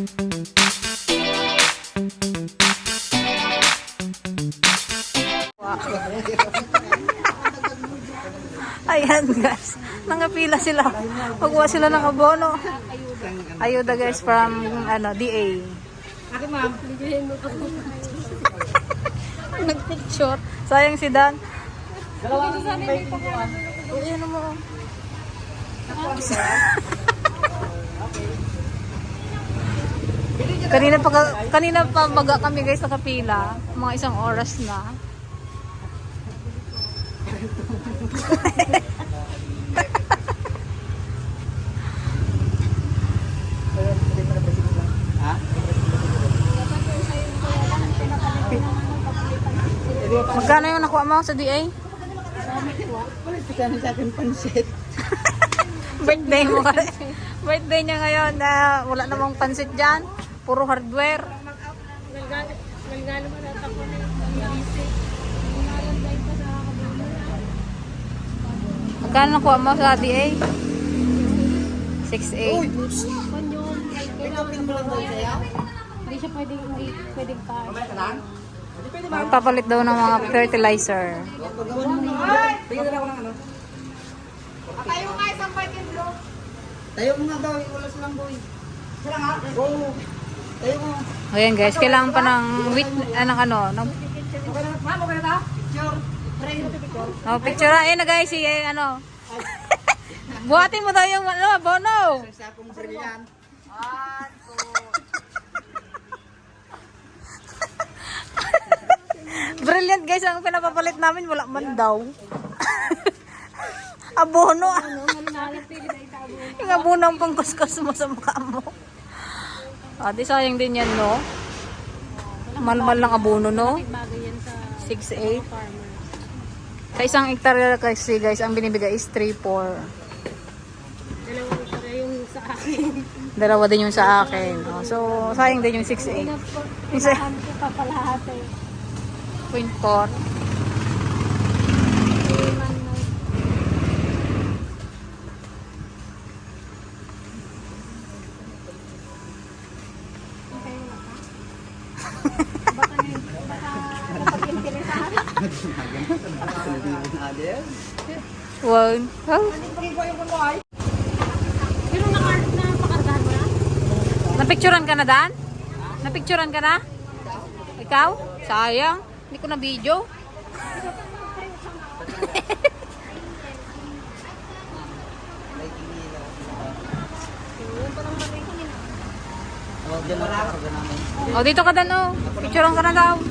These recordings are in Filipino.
Ayan guys, nangapila sila. Pagwa sila ng abono. Ayuda guys from ano DA. Akin ma'am. Nagpicture. Sayang si Dan. Ano mo? kanina pa kanina pa baga kami guys nakapila. Mga isang oras na. Magkano yung nakuha mo sa DA? Kami sa akin pansit. Birthday mo kasi. Birthday niya ngayon na wala namang pansit dyan. Puro hardware. Nagano man at ako na. Magkano nakuha mo sa DA? 6'8". Panyon. Kailangan mo lang daw sa'yo? Hindi siya pwedeng, hindi pwedeng lang? Ma'am. Magpapalit daw ng mga fertilizer. Bigyan na lang ako ng ano. Tayo nga isang patin bro. Tayo mo nga daw. Wala silang boy. Sila nga. Go. Ayan guys, kailangan pa ng wit, anong ano, ng. Ma'am, okay na? Picture. Oh, picture na. Ayan na guys, si, eh, ano. Buhatin mo daw yung, ano, bono. Sa akong brilliant. Brilliant guys, ang pinapapalit namin, wala man daw. abono. Yung abono ang pangkuskus mo sa mukha mo. Ah, di sayang din yan, no? Malmal lang abono, no? Bagay yan sa 6-8. farmer. Sa isang hektarya kasi, guys, ang binibigay is 3-4. Dalawa yung sa akin. Dalawa din yung sa akin. Oh, so, sayang din yung 6-8. Pinapalahan ko pa pala ate. Point 4. One. Oh, Pero naka, napakargahan mo na? napicturan ka na, Dan? Napicturan ka na? Ikaw? Sayang. Hindi ko na video. Oh, dito ka, Dan, oh. Picturean ka na daw.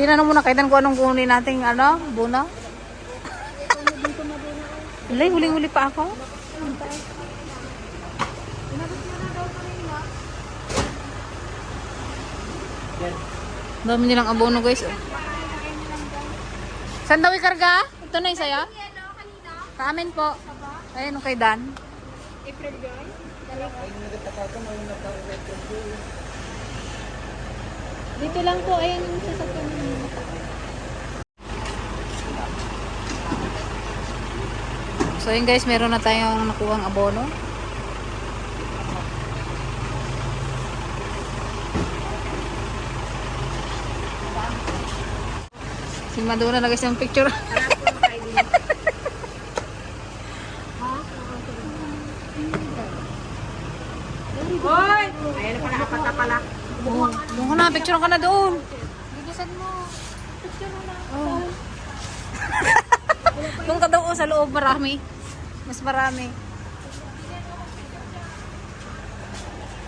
Tinanong mo na kailan kung anong kunin nating, ano, buna? Wala, huling-huli pa ako. Dami nilang abono guys. Oh. Saan daw ikarga? Ito na yung saya? Sa amin po. Ayun, kay Dan. April girl? Dito lang po, ayun yung sasakyan mo. So yun guys, meron na tayong nakuhang abono. Si Madonna na guys yung picture. Hoy! Ayan na pala, apat na pala. Oh, doon ka na, picture ka na doon. Bilisan mo. Picture mo na. Doon ka daw oh, sa loob, marami. Mas marami.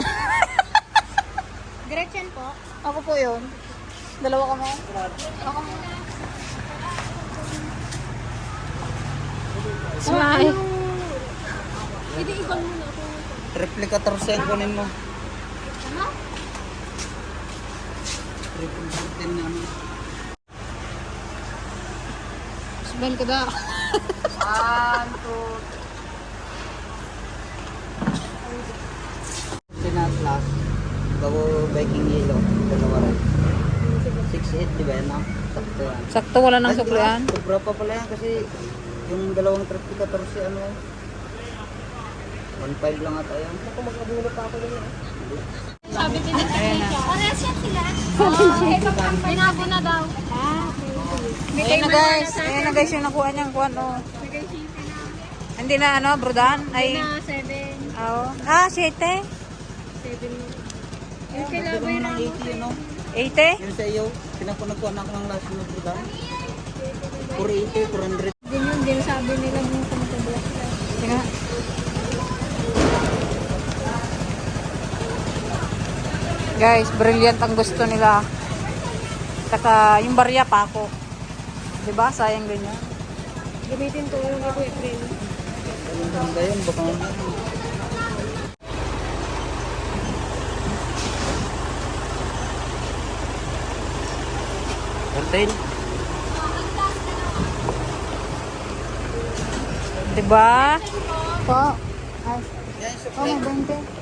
Gretchen po. Ako po yun. Dalawa ka mo. Ako mo. Smile. Hindi, ibang muna ako. Replicator set kunin mo. Ano? Replicator din na ano. Smile ka da. One, two, Sinat last. Bago baking yellow. Dalawa rin. 6-8 di ba yan no? Sakto yan. Sakto, wala nang suklian. Sobra pa pala yan kasi Yung dalawang trip ko 14 ano. 1.5 lang ata yan. Ako mag-abulo pa ako yun. Sabi din ni Ayan na. Parehas yan sila. Binago na daw. Ayan na guys. Ayan na guys yung nakuha niyang kuhan oh. Hindi na ano, brodan? Ay, Na 7. oh. Ah, 7? 7. Yung Ito naman ang 80 yun, no? 80? Yun sa iyo, pinakunakuha na ako ng last na truda. 480, 400. Din yun, din sabi nila Guys, brilliant ang gusto nila. Saka yung barya pa ako. 'Di ba? Sayang din yan. Gamitin to yung ako. Ganun ganda yun, baka mamaya. Contain. 'Di ba? Po. Yan, so Oh, may 20.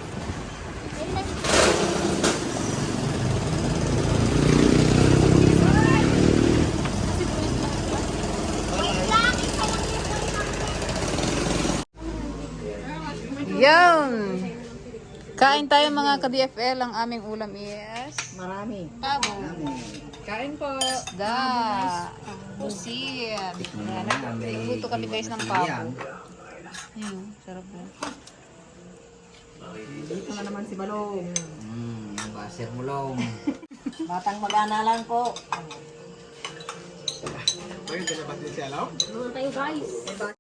Yun. Kain tayo mga ka-BFL. Ang aming ulam is Marami. pabo. Kain po. Da. Busit. Nagluto kami guys ng pabo. Ayun, sarap po. Dito na naman si Balong. Hmm, baser mo long. Batang mag-ana lang po. Ano tayo guys?